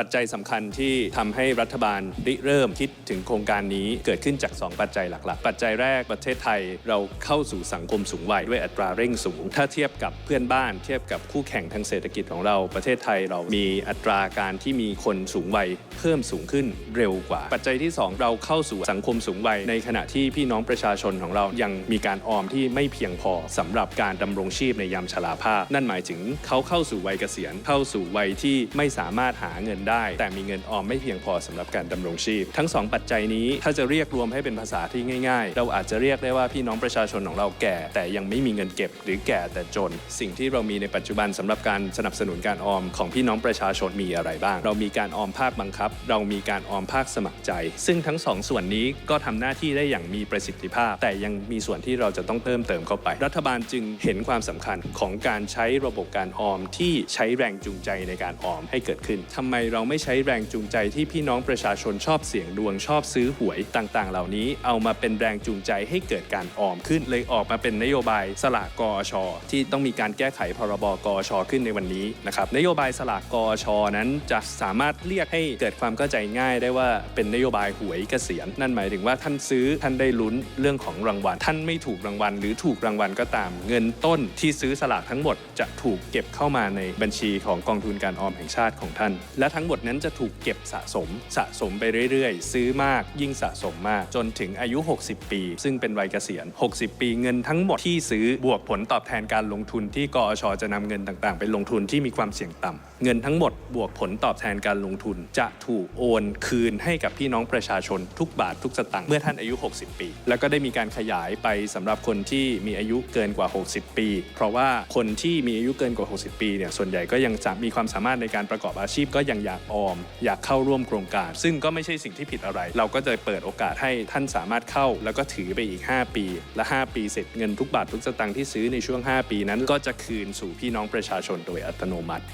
ปัจจัยสำคัญที่ทำให้รัฐบาลริเริ่มคิดถึงโครงการนี้เกิดขึ้นจาก 2 ปัจจัยหลัก ๆ ปัจจัยแรกประเทศไทยเราเข้าสู่สังคมสูงวัยด้วยอัตราเร่งสูง ถ้าเทียบกับเพื่อนบ้านเทียบกับคู่แข่งทางเศรษฐกิจของเรา ประเทศไทยเรามีอัตราการที่มีคนสูงวัยเพิ่มสูงขึ้นเร็วกว่า ปัจจัยที่ 2 เราเข้าสู่สังคมสูงวัยในขณะที่พี่น้องประชาชนของเรายังมีการออมที่ไม่เพียงพอสำหรับการดำรงชีพในยามชราภาพ นั่นหมายถึงเขาเข้าสู่วัยเกษียณเข้าสู่วัยที่ไม่สามารถหาเงินได้แต่มีเงินออมไม่เพียงพอสำหรับการดำรงชีพ ทั้งสองปัจจัยนี้ถ้าจะเรียกรวมให้เป็นภาษาที่ง่าย ๆ เราอาจจะเรียกได้ว่าพี่น้องประชาชนของเราแก่ แต่ยังไม่มีเงินเก็บหรือแก่แต่จน สิ่งที่เรามีในปัจจุบันสำหรับการสนับสนุนการออมของพี่น้องประชาชนมีอะไรบ้าง เรามีการออมภาคบังคับ เรามีการออมภาคสมัครใจ ซึ่งทั้งสองส่วนนี้ก็ทำหน้าที่ได้อย่างมีประสิทธิภาพ แต่ยังมีส่วนที่เราจะต้องเพิ่มเติมเข้าไป รัฐบาลจึงเห็นความสำคัญของการใช้ระบบการออมที่ใช้แรงจูงใจในการออมให้เกิดขึ้นทำไมเราไม่ใช้แรงจูงใจที่พี่น้องประชาชนชอบเสี่ยงดวงชอบซื้อหวยต่างๆ เหล่านี้เอามาเป็นแรงจูงใจให้เกิดการออมขึ้น เลยออกมาเป็นนโยบายสลากกอชที่ต้องมีการแก้ไขพรบกอชขึ้นในวันนี้นะครับนโยบายสลากกอชนั้นจะสามารถเรียกให้เกิดความเข้าใจง่ายได้ว่าเป็นนโยบายหวยเกษียณนั่นหมายถึงว่าท่านซื้อท่านได้ลุ้นเรื่องของรางวัล ท่านไม่ถูกรางวัล หรือถูกรางวัลก็ตาม เงินต้นที่ซื้อสลากทั้งหมดจะถูกเก็บเข้ามาในบัญชีของกองทุนการออมแห่งชาติของท่าน และทั้ง้งหมดนั้นจะถูกเก็บสะสม สะสมไปเรื่อยๆ ซื้อมากยิ่งสะสมมากจนถึงอายุ 60 ปี ซึ่งเป็นวัยเกษียณ 60 ปีเงินทั้งหมดที่ซื้อบวกผลตอบแทนการลงทุนที่กอชจะนำเงินต่างๆ ไปลงทุนที่มีความเสี่ยงต่ำเงินทั้งหมดบวกผลตอบแทนการลงทุน จะถูกโอนคืนให้กับพี่น้องประชาชนทุกบาททุกสตางค์เมื่อท่านอายุ 60 ปี แล้วก็ได้มีการขยายไปสำหรับคนที่มีอายุเกินกว่า 60 ปี เพราะว่าคนที่มีอายุเกินกว่า 60 ปีเนี่ยส่วนใหญ่ก็ยังจะมีความสามารถในการประกอบอาชีพก็ยังอยากออม อยากเข้าร่วมโครงการ ซึ่งก็ไม่ใช่สิ่งที่ผิดอะไร เราก็จะเปิดโอกาสให้ท่านสามารถเข้า แล้วก็ถือไปอีก 5 ปี และ 5 ปีเสร็จเงินทุกบาททุกสตางค์ที่ซื้อในช่วง 5 ปีนั้นก็จะคืนสู่พี่น้องประชาชนโดยอัตโนมัติ